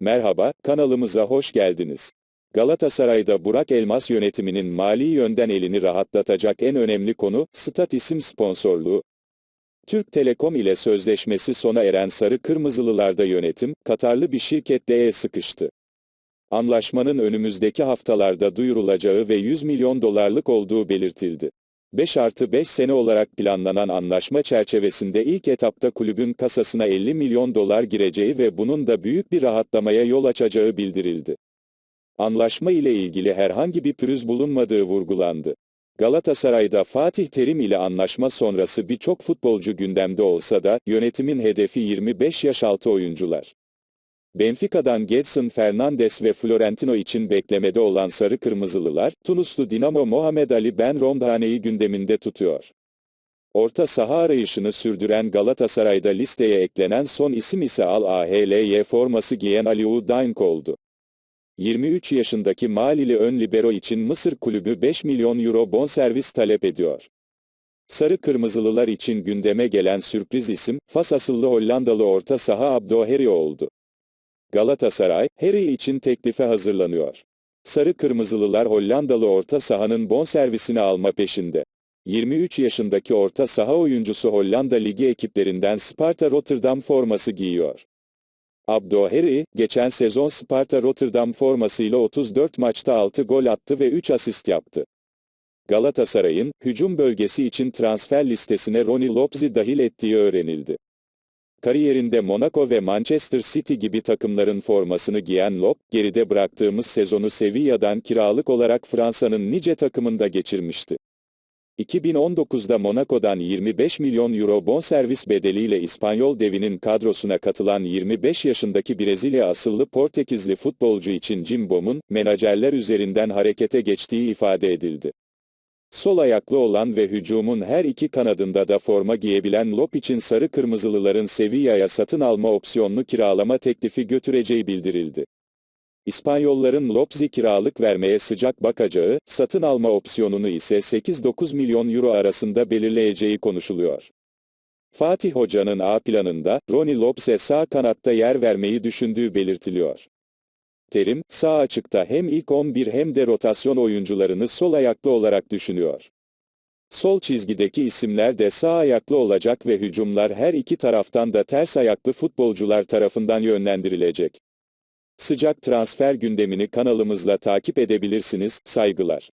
Merhaba, kanalımıza hoş geldiniz. Galatasaray'da Burak Elmas yönetiminin mali yönden elini rahatlatacak en önemli konu, Stat isim sponsorluğu. Türk Telekom ile sözleşmesi sona eren Sarı Kırmızılılarda yönetim, Katarlı bir şirketle el sıkıştı. Anlaşmanın önümüzdeki haftalarda duyurulacağı ve 100 milyon dolarlık olduğu belirtildi. 5 artı 5 sene olarak planlanan anlaşma çerçevesinde ilk etapta kulübün kasasına 50 milyon dolar gireceği ve bunun da büyük bir rahatlamaya yol açacağı bildirildi. Anlaşma ile ilgili herhangi bir pürüz bulunmadığı vurgulandı. Galatasaray'da Fatih Terim ile anlaşma sonrası birçok futbolcu gündemde olsa da yönetimin hedefi 25 yaş altı oyuncular. Benfica'dan Gedson Fernandes ve Florentino için beklemede olan Sarı Kırmızılılar, Tunuslu Dinamo Mohamed Ali Ben Romdane'yi gündeminde tutuyor. Orta saha arayışını sürdüren Galatasaray'da listeye eklenen son isim ise Al-Ahly forması giyen Aliou Daink oldu. 23 yaşındaki Malili ön libero için Mısır kulübü 5 milyon euro bonservis talep ediyor. Sarı Kırmızılılar için gündeme gelen sürpriz isim, Fas asıllı Hollandalı orta saha Abdo Heri oldu. Galatasaray, Harry için teklife hazırlanıyor. Sarı Kırmızılılar Hollandalı orta sahanın bonservisini alma peşinde. 23 yaşındaki orta saha oyuncusu Hollanda Ligi ekiplerinden Sparta Rotterdam forması giyiyor. Abdo Harry, geçen sezon Sparta Rotterdam formasıyla 34 maçta 6 gol attı ve 3 asist yaptı. Galatasaray'ın, hücum bölgesi için transfer listesine Ronnie Lopez'i dahil ettiği öğrenildi. Kariyerinde Monaco ve Manchester City gibi takımların formasını giyen Lop, geride bıraktığımız sezonu Sevilla'dan kiralık olarak Fransa'nın nice takımında geçirmişti. 2019'da Monaco'dan 25 milyon euro bonservis bedeliyle İspanyol devinin kadrosuna katılan 25 yaşındaki Brezilya asıllı Portekizli futbolcu için Cimbom'un, menajerler üzerinden harekete geçtiği ifade edildi. Sol ayaklı olan ve hücumun her iki kanadında da forma giyebilen Lop için Sarı Kırmızılıların Sevilla'ya satın alma opsiyonlu kiralama teklifi götüreceği bildirildi. İspanyolların Lopez'i kiralık vermeye sıcak bakacağı, satın alma opsiyonunu ise 8-9 milyon euro arasında belirleyeceği konuşuluyor. Fatih Hoca'nın A planında, Ronnie Lopez'e sağ kanatta yer vermeyi düşündüğü belirtiliyor. Terim, sağ açıkta hem ilk 11 hem de rotasyon oyuncularını sol ayaklı olarak düşünüyor. Sol çizgideki isimler de sağ ayaklı olacak ve hücumlar her iki taraftan da ters ayaklı futbolcular tarafından yönlendirilecek. Sıcak transfer gündemini kanalımızla takip edebilirsiniz, saygılar.